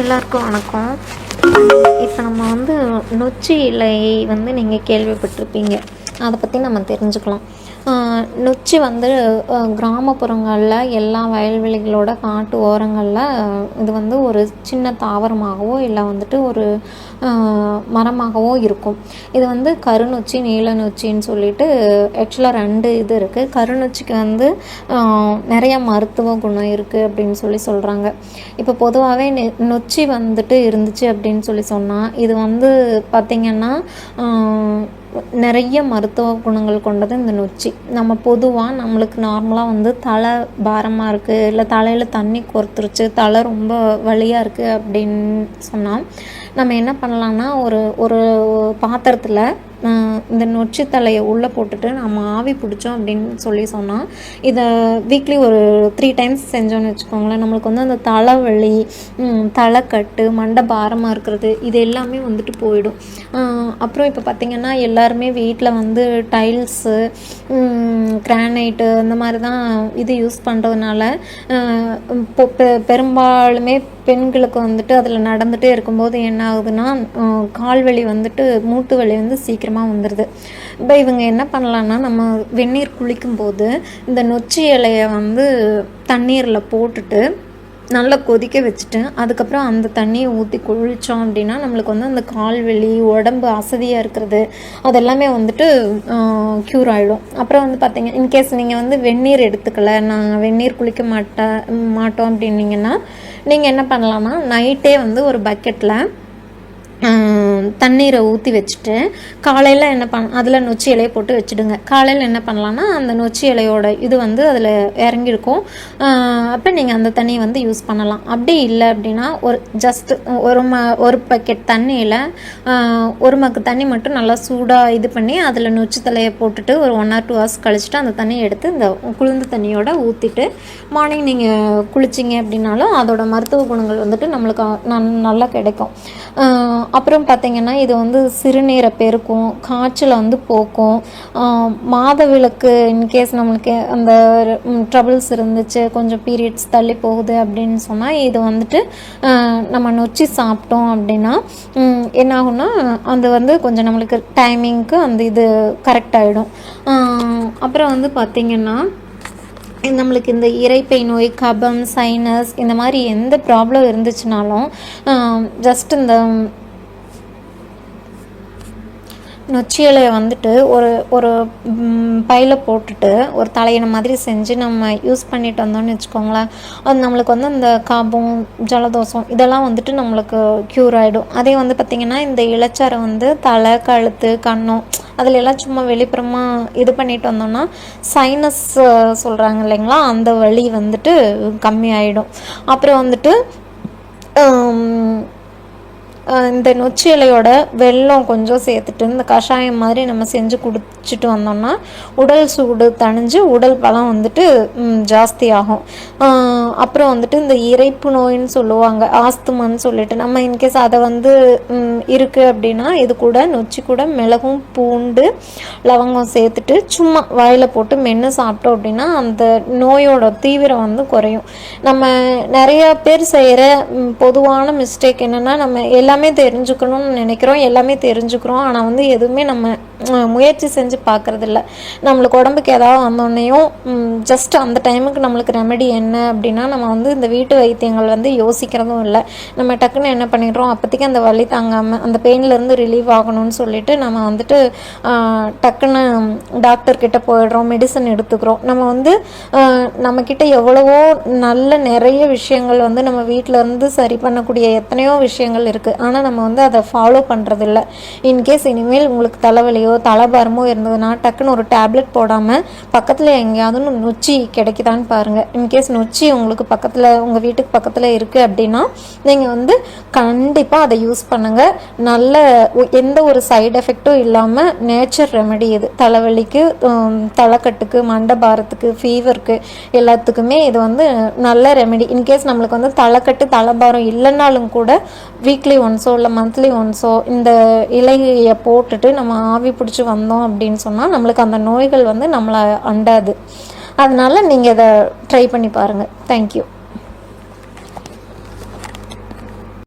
எல்லாருக்கும் வணக்கம். இப்போ நம்ம வந்து நொச்சி இலை வந்து நீங்கள் கேள்விப்பட்டிருப்பீங்க. அதை பற்றி நம்ம தெரிஞ்சுக்கலாம். நொச்சி வந்து கிராமப்புறங்களில் எல்லா வயல்வெளிகளோட காட்டு ஓரங்களில் இது வந்து ஒரு சின்ன தாவரமாகவோ இல்லை வந்துட்டு ஒரு மரமாகவோ இருக்கும். இது வந்து கருநொச்சி நீல நொச்சின்னு சொல்லிட்டு ஆக்சுவலாக ரெண்டு இது இருக்குது கருநொச்சிக்கு வந்து நிறைய மருத்துவ குணம் இருக்குது அப்படின்னு சொல்லி சொல்கிறாங்க இப்போ பொதுவாகவே நொச்சி வந்துட்டு இருந்துச்சு அப்படின்னு சொல்லி சொன்னால் இது வந்து பார்த்திங்கன்னா நிறைய மருத்துவ குணங்கள் கொண்டது இந்த நொச்சி. நம்ம பொதுவாக நம்மளுக்கு நார்மலாக வந்து தலை பாரமாக இருக்குது இல்லை தலையில் தண்ணி கோர்த்துருச்சு தலை ரொம்ப வழியாக இருக்குது அப்படின்னு சொன்னால் நம்ம என்ன பண்ணலாம்னா ஒரு ஒரு பாத்திரத்தில் இந்த நொச்சி தலையை உள்ளே போட்டுட்டு நம்ம ஆவி பிடிச்சோம் அப்படின்னு சொல்லி சொன்னால் இதை வீக்லி ஒரு த்ரீ டைம்ஸ் செஞ்சோன்னு வச்சுக்கோங்களேன். நம்மளுக்கு வந்து அந்த தலைவலி தலைக்கட்டு மண்டை பாரமாக இருக்கிறது இது எல்லாமே வந்துட்டு போயிடும். அப்புறம் இப்போ பார்த்திங்கன்னா எல்லாருமே வீட்டில் வந்து டைல்ஸு கிரானைட்டு இந்த மாதிரி தான் இது யூஸ் பண்ணுறதுனால பெரும்பாலுமே பெண்களுக்கு வந்துட்டு அதில் நடந்துகிட்டே இருக்கும்போது என்ன ஆகுதுன்னா கால் வலி வந்துட்டு மூட்டு வலி வந்து சீக்கிரமாக வந்துடுது இப்போ இவங்க என்ன பண்ணலான்னா நம்ம வெந்நீர் குளிக்கும்போது இந்த நொச்சி இலையை வந்து தண்ணீரில் போட்டுட்டு நல்லா கொதிக்க வச்சுட்டு அதுக்கப்புறம் அந்த தண்ணியை ஊற்றி குளித்தோம் அப்படின்னா நம்மளுக்கு வந்து அந்த கால் வலி உடம்பு அசதியாக இருக்கிறது அதெல்லாமே வந்துட்டு க்யூர் ஆகிடும் அப்புறம் வந்து பார்த்தீங்க இன்கேஸ் நீங்கள் வந்து வெந்நீர் எடுத்துக்கல நாங்கள் வெந்நீர் குளிக்க மாட்டா மாட்டோம் அப்படின்னீங்கன்னா நீங்கள் என்ன பண்ணலாம்னா நைட்டே வந்து ஒரு பக்கெட்டில் தண்ணீரை ஊற்றி வச்சுட்டு காலையில் என்ன பண்ண அதில் நொச்சி இலையை போட்டு வச்சுடுங்க. காலையில் என்ன பண்ணலான்னா அந்த நொச்சி இலையோட இது வந்து அதில் இறங்கியிருக்கும். அப்போ நீங்கள் அந்த தண்ணியை வந்து யூஸ் பண்ணலாம். அப்படி இல்லை அப்படின்னா ஒரு ஜஸ்ட் ஒரு ம ஒரு பக்கெட் தண்ணியில் ஒரு மக்கு தண்ணி மட்டும் நல்லா சூடாக இது பண்ணி அதில் நொச்சி தலையை போட்டுட்டு ஒரு ஒன் ஆர் டூ ஹவர்ஸ் கழிச்சிட்டு அந்த தண்ணியை எடுத்து இந்த குளிர்ந்த தண்ணியோட ஊற்றிட்டு மார்னிங் நீங்கள் குளிச்சிங்க அப்படின்னாலும் அதோட மருத்துவ குணங்கள் வந்துட்டு நம்மளுக்கு நல்லா கிடைக்கும். அப்புறம் பார்த்தீங்கன்னா இது வந்து சிறுநீரை பெருக்கும் காய்ச்சலை வந்து போக்கும். மாதவிளக்கு இன்கேஸ் நம்மளுக்கு அந்த ட்ரபிள்ஸ் இருந்துச்சு கொஞ்சம் பீரியட்ஸ் தள்ளி போகுது அப்படின்னு சொன்னால் இது வந்துட்டு நம்ம நொச்சி சாப்பிட்டோம் அப்படின்னா என்ன ஆகும்னா அது வந்து கொஞ்சம் நம்மளுக்கு டைமிங்க்கு அந்த இது கரெக்ட் ஆகிடும் அப்புறம் வந்து பார்த்திங்கன்னா நம்மளுக்கு இந்த இறைப்பை நோய் கபம் சைனஸ் இந்த மாதிரி எந்த ப்ராப்ளம் இருந்துச்சுனாலும் ஜஸ்ட் இந்த நொச்சி இலையை வந்துட்டு ஒரு ஒரு பையில் போட்டுட்டு ஒரு தலையின மாதிரி செஞ்சு நம்ம யூஸ் பண்ணிட்டு வந்தோம்னு வச்சுக்கோங்களேன். அது நம்மளுக்கு வந்து அந்த காபம் ஜலதோஷம் இதெல்லாம் வந்துட்டு நம்மளுக்கு க்யூர் ஆகிடும் அதே வந்து பார்த்திங்கன்னா இந்த இளச்சாரை வந்து தலை கழுத்து கண்ணம் அதில் எல்லாம் சும்மா வெளிப்புறமாக இது பண்ணிட்டு வந்தோம்னா சைனஸ் சொல்கிறாங்க இல்லைங்களா அந்த வலி வந்துட்டு கம்மியாயிடும். அப்புறம் வந்துட்டு இந்த நொச்சி இலையோட வெல்லம் கொஞ்சம் சேர்த்துட்டு இந்த கஷாயம் மாதிரி நம்ம செஞ்சு குடிச்சிட்டு வந்தோம்னா உடல் சூடு தணிஞ்சு உடல் பலம் வந்துட்டு ஜாஸ்தியாகும் ஜாஸ்தி ஆகும். அப்புறம் வந்துட்டு இந்த இரைப்பு நோயின்னு சொல்லுவாங்க ஆஸ்துமான்னு சொல்லிட்டு. நம்ம இன்கேஸ் அதை வந்து இருக்குது இருக்கு அப்படின்னா இது கூட நொச்சி கூட மிளகும் பூண்டு லவங்கம் சேர்த்துட்டு சும்மா வாயில் போட்டு மென்று சாப்பிட்டோம் அப்படின்னா அந்த நோயோட தீவிரம் வந்து குறையும். நம்ம நிறைய பேர் செய்கிற பொதுவான மிஸ்டேக் என்னென்னா நம்ம எல்லா எல்லாமே தெரிஞ்சுக்கணும்னு நினைக்கிறோம் எல்லாமே தெரிஞ்சுக்கிறோம். ஆனால் வந்து எதுவுமே நம்ம முயற்சி செஞ்சு பார்க்குறதில்ல. நம்மளுக்கு உடம்புக்கு ஏதாவது வந்தோடனேயும் ஜஸ்ட் அந்த டைமுக்கு நம்மளுக்கு ரெமெடி என்ன அப்படின்னா நம்ம வந்து இந்த வீட்டு வைத்தியங்கள் வந்து யோசிக்கிறதும் இல்லை. நம்ம டக்குன்னு என்ன பண்ணிடுறோம் அப்போதைக்கு அந்த வலி தாங்காமல் அந்த பெயின்லேருந்து ரிலீவ் ஆகணும்னு சொல்லிட்டு நம்ம வந்துட்டு டக்குன்னு டாக்டர்கிட்ட போயிடுறோம் மெடிசன் எடுத்துக்கிறோம். நம்ம வந்து நம்மக்கிட்ட எவ்வளவோ நல்ல நிறைய விஷயங்கள் வந்து நம்ம வீட்டில் இருந்து சரி பண்ணக்கூடிய எத்தனையோ விஷயங்கள் இருக்குது ஆனால் நம்ம வந்து அதை ஃபாலோ பண்ணுறதில்ல இன்கேஸ் இனிமேல் உங்களுக்கு தலைவலியோ தலைபாரமோ இருந்ததுன்னா டக்குன்னு ஒரு டேப்லெட் போடாமல் பக்கத்தில் எங்கேயாவது நொச்சி கிடைக்குதான்னு பாருங்கள் இன்கேஸ் நொச்சி உங்களுக்கு பக்கத்தில் உங்கள் வீட்டுக்கு பக்கத்தில் இருக்குது அப்படின்னா நீங்கள் வந்து கண்டிப்பாக அதை யூஸ் பண்ணுங்கள் நல்ல எந்த ஒரு சைடு எஃபெக்ட்டும் இல்லாமல் நேச்சர் ரெமெடி இது. தலைவலிக்கு தலைக்கட்டுக்கு மண்டபாரத்துக்கு ஃபீவருக்கு எல்லாத்துக்குமே இது வந்து நல்ல ரெமெடி இன்கேஸ் நம்மளுக்கு வந்து தலைக்கட்டு தலைபாரம் இல்லைன்னாலும் கூட வீக்லி ஒன் ஒன்ஸோ இல்லை மந்த்லி ஒன்ஸோ இந்த இலையை போட்டுட்டு நம்ம ஆவி பிடிச்சி வந்தோம் அப்படின்னு சொன்னால் நம்மளுக்கு அந்த நோய்கள் வந்து நம்மளை அண்டாது. அதனால் நீங்கள் இதை ட்ரை பண்ணி பாருங்கள் தேங்க்யூ